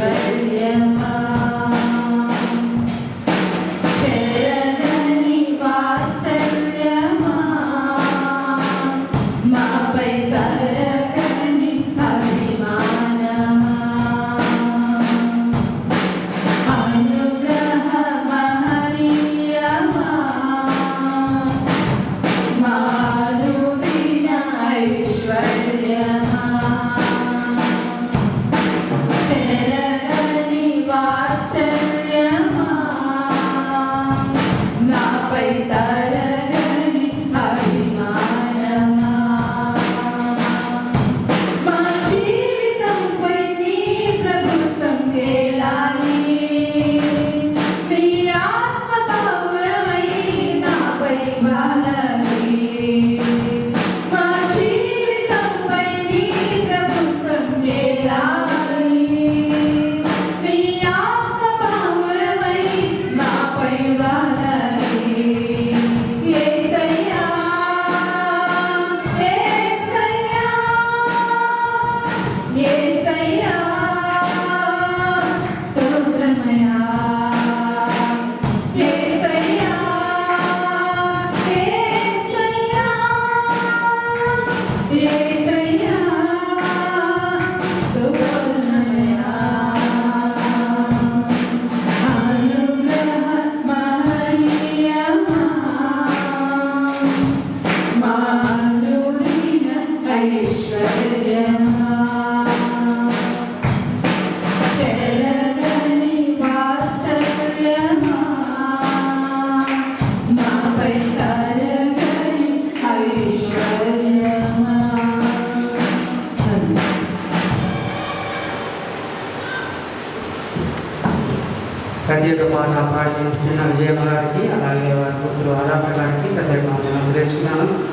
say am I? ప్రత్యేకంగా కాపాడి విజయ గారికి అలాగే వారి పుత్రులు ఆదాస గారికి ప్రత్యేకంగా నమస్కరిస్తున్నాను